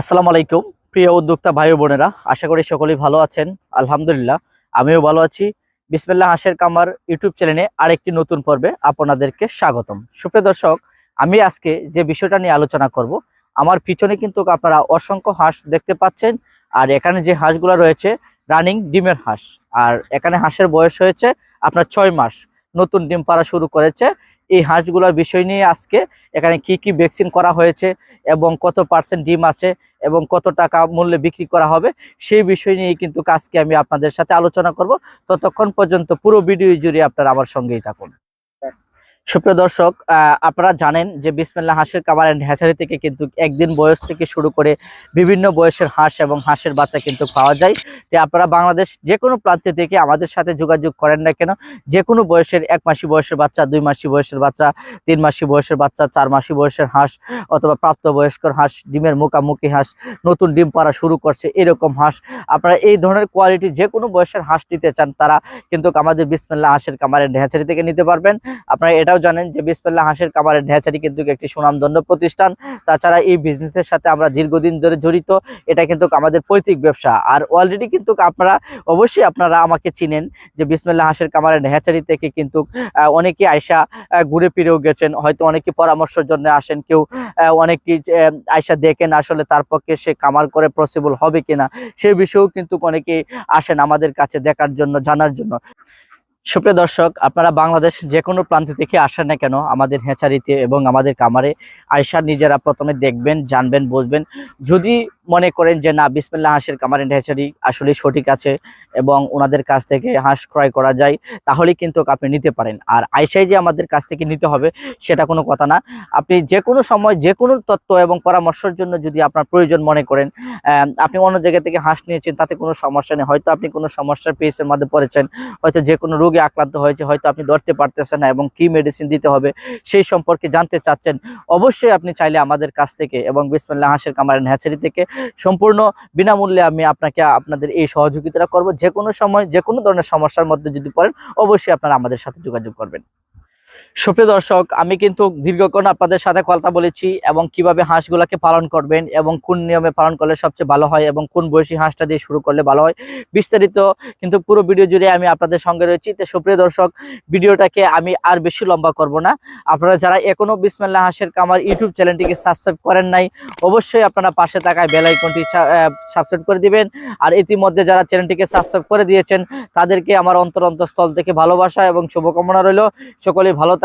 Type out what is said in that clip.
আসসালামু আলাইকুম, প্রিয় উদ্যোক্তা ভাই বোনেরা। আশা করি সকলেই ভালো আছেন। আলহামদুলিল্লাহ, আমিও ভালো আছি। বিসমিল্লাহ হাসের কামার ইউটিউব চ্যানেলে আরেকটি নতুন পর্বে আপনাদেরকে স্বাগতম। সুপ্রিয় দর্শক, আমি আজকে যে বিষয়টা নিয়ে আলোচনা করব, আমার পিছনে কিন্তু আপনারা অসংখ্য হাঁস দেখতে পাচ্ছেন, আর এখানে যে হাঁসগুলো রয়েছে, রানিং ডিমের হাঁস। আর এখানে হাঁসের বয়স হয়েছে আপনার ছয় মাস। নতুন ডিম পাড়া শুরু করেছে এই হাঁসগুলোর বিষয় নিয়ে আজকে এখানে কি কি ভ্যাকসিন করা হয়েছে এবং কত পার্সেন্ট ডিম আছে এবং কত টাকা মূল্যে বিক্রি করা হবে, সেই বিষয় নিয়ে কিন্তু আজকে আমি আপনাদের সাথে আলোচনা করব। ততক্ষণ পর্যন্ত পুরো ভিডিও জুড়ে আপনারা আমার সঙ্গেই থাকুন। সুপ্রিয় দর্শক আপনারা জানেন যে বিসমিল্লা হাঁসের কামার অ্যান্ড হ্যাচারি থেকে কিন্তু একদিন বয়স থেকে শুরু করে বিভিন্ন বয়সের হাঁস এবং হাঁসের বাচ্চা কিন্তু পাওয়া যায়। তো আপনারা বাংলাদেশ যে কোনো প্রান্তে থেকে আমাদের সাথে যোগাযোগ করেন না কেন, যে কোনো বয়সের, এক মাসি বয়সের বাচ্চা, দুই মাসি বয়সের বাচ্চা, তিন মাসি বয়সের বাচ্চা, চার মাসি বয়সের হাঁস অথবা প্রাপ্তবয়স্কর হাঁস, ডিমের মুখামুখি হাঁস, নতুন ডিম পাড়া শুরু করছে এরকম হাঁস। আপনারা এই ধরনের কোয়ালিটি যে কোনো বয়সের হাঁস নিতে চান, তারা কিন্তু আমাদের বিসমিল্লা হাঁসের কামারের ঢেঁচারি থেকে নিতে পারবেন। আপনারা এটাও জানেন যে বিসমিল্লা হাঁসের কামারের ঢেঁচারি কিন্তু একটি সুনামধন্য প্রতিষ্ঠান। তাছাড়া এই বিজনেসের সাথে আমরা দীর্ঘদিন ধরে জড়িত, এটা কিন্তু আমাদের পৈতৃক ব্যবসা। আর অলরেডি কিন্তু আপনারা, অবশ্যই আপনারা আমাকে চিনেন যে বিসমিল্লা হাঁসের কামারের হ্যাচারি থেকে কিন্তু অনেকে আয়সা ঘুরে ফিরেও গেছেন। হয়তো অনেকে পরামর্শের জন্য আসেন, কেউ অনেকে আয়সা দেখেন আসলে তার পক্ষে সে কামার করে পসিবল হবে কিনা, সে বিষয়েও কিন্তু অনেকে আসেন আমাদের কাছে দেখার জন্য, জানার জন্য। সুপ্রিয় দর্শক, আপনারা বাংলাদেশ যে কোনো প্রান্ত থেকে আসেন না কেন, আমাদের হেঁচারিতে এবং আমাদের কামারে আয়সা নিজেরা প্রথমে দেখবেন, জানবেন, বুঝবেন। যদি মনে করেন যে, না বিসমিল্লা হাঁসের কামারের হ্যাচারি আসলে সঠিক আছে এবং ওনাদের কাছ থেকে হাঁস ক্রয় করা যায় তাহলে কিন্তু আপনি নিতে পারেন। আর আয়সাই যে আমাদের কাছ থেকে নিতে হবে, সেটা কোনো কথা না। আপনি যে কোনো সময় যে কোনো তত্ত্ব এবং পরামর্শের জন্য যদি আপনার প্রয়োজন মনে করেন আপনি অন্য জায়গা থেকে হাঁস নিয়েছেন, তাতে কোনো সমস্যা নেই। হয়তো আপনি কোনো সমস্যার পেয়েছেন মধ্যে পড়েছেন, হয়তো যে কোনো রোগে আক্রান্ত হয়েছে, হয়তো আপনি ধরতে পারতেছেন না এবং কি মেডিসিন দিতে হবে, সেই সম্পর্কে জানতে চাচ্ছেন, অবশ্যই আপনি চাইলে আমাদের কাছ থেকে এবং বিসমিল্লা হাঁসের কামারের হ্যাচারি থেকে সম্পূর্ণ বিনামূল্যে আমি আপনাকে, আপনাদের এই সহযোগিতাটা করব। যে কোনো সময় যে কোনো ধরনের সমস্যার মধ্যে যদি পড়েন, অবশ্যই আপনারা আমাদের সাথে যোগাযোগ করবেন। সুপ্রিয় দর্শক, আমি কিন্তু দীর্ঘক্ষণ আপনাদের সাথে কথা বলেছি এবং কীভাবে হাঁসগুলাকে পালন করবেন এবং কোন নিয়মে পালন করলে সবচেয়ে ভালো হয় এবং কোন বয়সী হাঁসটা দিয়ে শুরু করলে ভালো হয় বিস্তারিত কিন্তু পুরো ভিডিও জুড়ে আমি আপনাদের সঙ্গে রয়েছি। তো সুপ্রিয় দর্শক, ভিডিওটাকে আমি আর বেশি লম্বা করব না। আপনারা যারা এখনও বিসমিল্লা হাঁসের কামার ইউটিউব চ্যানেলটিকে সাবস্ক্রাইব করেন নাই, অবশ্যই আপনারা পাশে থাকায় বেল আইকনটি সাবস্ক্রাইব করে দিবেন। আর ইতিমধ্যে যারা চ্যানেলটিকে সাবস্ক্রাইব করে দিয়েছেন, তাদেরকে আমার অন্তর অন্তঃস্থল থেকে ভালোবাসা এবং শুভকামনা রইল। সকলেই ভালো